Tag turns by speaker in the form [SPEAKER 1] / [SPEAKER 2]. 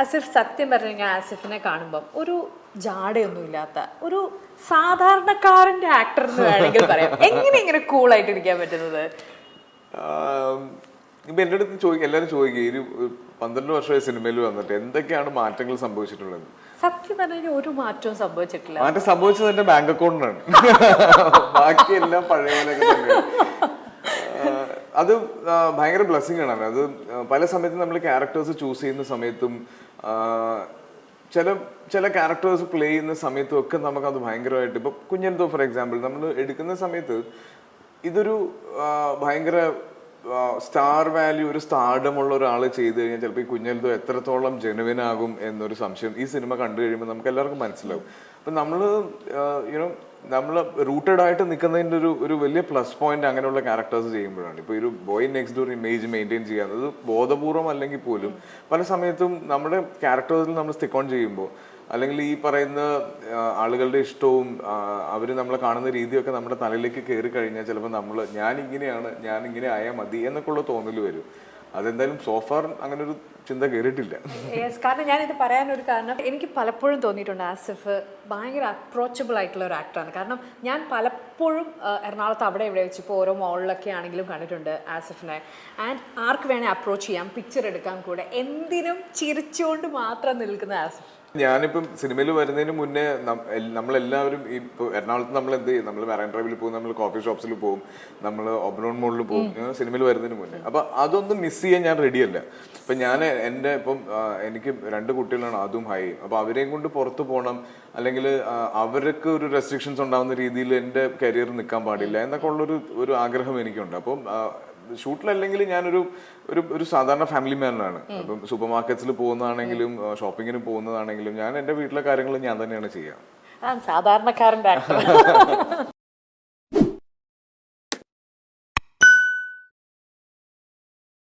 [SPEAKER 1] ആസിഫ് സത്യം പറഞ്ഞു കഴിഞ്ഞാൽ ആസിഫിനെ കാണുമ്പം ഒരു ജാടയൊന്നും ഇല്ലാത്ത ഒരു സാധാരണക്കാരന്റെ ആക്ടർ എന്ന് വേണമെങ്കിൽ പറയാം. എങ്ങനെ ഇങ്ങനെ കൂളായിട്ട് ഇരിക്കാൻ പറ്റുന്നത്?
[SPEAKER 2] ഇപ്പം എന്റെ അടുത്ത് ചോദിക്കും എല്ലാവരും ചോദിക്കുക ഒരു പന്ത്രണ്ട് വർഷമായി സിനിമയിൽ വന്നിട്ട് എന്തൊക്കെയാണ് മാറ്റങ്ങൾ സംഭവിച്ചിട്ടുള്ളത്?
[SPEAKER 1] സത്യം പറഞ്ഞാൽ ഒരു മാറ്റവും സംഭവിച്ചിട്ടില്ല.
[SPEAKER 2] മാറ്റം സംഭവിച്ചത് എന്റെ ബാങ്ക് അക്കൗണ്ടിനാണ് ബാക്കി എല്ലാം പഴയ പോലെ അത് ഭയങ്കര ബ്ലെസ്സിങ് ആണ്. അത് പല സമയത്തും നമ്മൾ ക്യാരക്ടേഴ്സ് ചൂസ് ചെയ്യുന്ന സമയത്തും ചില ചില ക്യാരക്ടേഴ്സ് പ്ലേ ചെയ്യുന്ന സമയത്തും ഒക്കെ നമുക്ക് അത് ഭയങ്കരമായിട്ട് ഇപ്പൊ കുഞ്ഞെന്തോ ഫോർ എക്സാമ്പിൾ നമ്മൾ എടുക്കുന്ന സമയത്ത് ഇതൊരു ഭയങ്കര സ്റ്റാർ വാല്യൂ ഒരു സ്റ്റാർഡമുള്ള ഒരാൾ ചെയ്ത് കഴിഞ്ഞാൽ ചിലപ്പോൾ ഈ കുഞ്ഞെന്തോ എത്രത്തോളം ജെനുവിൻ ആകും എന്നൊരു സംശയം ഈ സിനിമ കണ്ടു കഴിയുമ്പോൾ നമുക്ക് എല്ലാവർക്കും മനസ്സിലാവും. അപ്പം നമ്മൾ യുനോ നമ്മൾ റൂട്ടഡ് ആയിട്ട് നിൽക്കുന്നതിന്റെ ഒരു ഒരു വലിയ പ്ലസ് പോയിന്റ് അങ്ങനെയുള്ള ക്യാരക്ടേഴ്സ് ചെയ്യുമ്പോഴാണ്. ഇപ്പോൾ ഒരു boy next door image maintain ചെയ്യാൻ അത് ബോധപൂർവം അല്ലെങ്കിൽ പോലും പല സമയത്തും നമ്മുടെ ക്യാരക്ടേഴ്സിൽ നമ്മൾ സ്റ്റിക്ക് ഓൺ ചെയ്യുമ്പോൾ അല്ലെങ്കിൽ ഈ പറയുന്ന ആളുകളുടെ ഇഷ്ടവും അവർ നമ്മളെ കാണുന്ന രീതിയൊക്കെ നമ്മുടെ തലയിലേക്ക് കയറി കഴിഞ്ഞാൽ ചിലപ്പോൾ നമ്മൾ ഞാൻ ഇങ്ങനെയാണ് ഞാൻ ഇങ്ങനെ ആയാൽ മതി എന്നൊക്കെയുള്ള തോന്നൽ വരും. അതെന്തായാലും സോഫാർ അങ്ങനെ ഒരു ചിന്ത കയറിയിട്ടില്ല
[SPEAKER 1] കാരണം ഞാൻ ഇത് പറയാനൊരു കാരണം എനിക്ക് പലപ്പോഴും തോന്നിയിട്ടുണ്ട് ആസിഫ് ഭയങ്കര അപ്രോച്ചബിൾ ആയിട്ടുള്ള ഒരു ആക്ടറാണ് കാരണം ഞാൻ പലപ്പോഴും എറണാകുളത്ത് അവിടെ ഇവിടെ വെച്ച് ഇപ്പോൾ ഓരോ മോളിലൊക്കെ ആണെങ്കിലും കണ്ടിട്ടുണ്ട് ആസിഫിനെ. ആൻഡ് ആർക്ക് വേണേൽ അപ്രോച്ച് ചെയ്യാം പിക്ചർ എടുക്കാൻ കൂടെ. എന്തിനും ചിരിച്ചുകൊണ്ട് മാത്രം നിൽക്കുന്ന ആസിഫ്.
[SPEAKER 2] ഞാനിപ്പം സിനിമയിൽ വരുന്നതിന് മുന്നേ നമ്മളെല്ലാവരും ഈ ഇപ്പോൾ എറണാകുളത്ത് നമ്മൾ എന്ത് ചെയ്യും? നമ്മൾ മെറൈൻ ഡ്രൈവിൽ പോകും നമ്മൾ കോഫി ഷോപ്സിൽ പോകും നമ്മൾ ഒബ്രോൺ മോളിൽ പോകും സിനിമയിൽ വരുന്നതിന് മുന്നേ. അപ്പൊ അതൊന്നും മിസ് ചെയ്യാൻ ഞാൻ റെഡിയല്ല ഇപ്പൊ ഞാൻ എന്റെ ഇപ്പം എനിക്ക് രണ്ട് കുട്ടികളാണ് അതും ഹൈ അപ്പൊ അവരെയും കൊണ്ട് പുറത്ത് പോകണം അല്ലെങ്കിൽ അവർക്ക് ഒരു റെസ്ട്രിക്ഷൻസ് ഉണ്ടാവുന്ന രീതിയിൽ എന്റെ കരിയർ നിൽക്കാൻ പാടില്ല എന്നൊക്കെ ഉള്ളൊരു ഒരു ആഗ്രഹം എനിക്കുണ്ട്. അപ്പം ഷൂട്ടിലല്ലെങ്കിൽ ഞാനൊരു ഒരു ഒരു സാധാരണ ഫാമിലി മാനാണ് അപ്പം സൂപ്പർ മാർക്കറ്റ്സിൽ പോകുന്നതാണെങ്കിലും ഷോപ്പിങ്ങിന് പോകുന്നതാണെങ്കിലും ഞാൻ എന്റെ വീട്ടിലെ കാര്യങ്ങൾ ഞാൻ തന്നെയാണ് ചെയ്യുക.
[SPEAKER 1] സാധാരണക്കാരൻ സാധാരണക്കാരന്റെ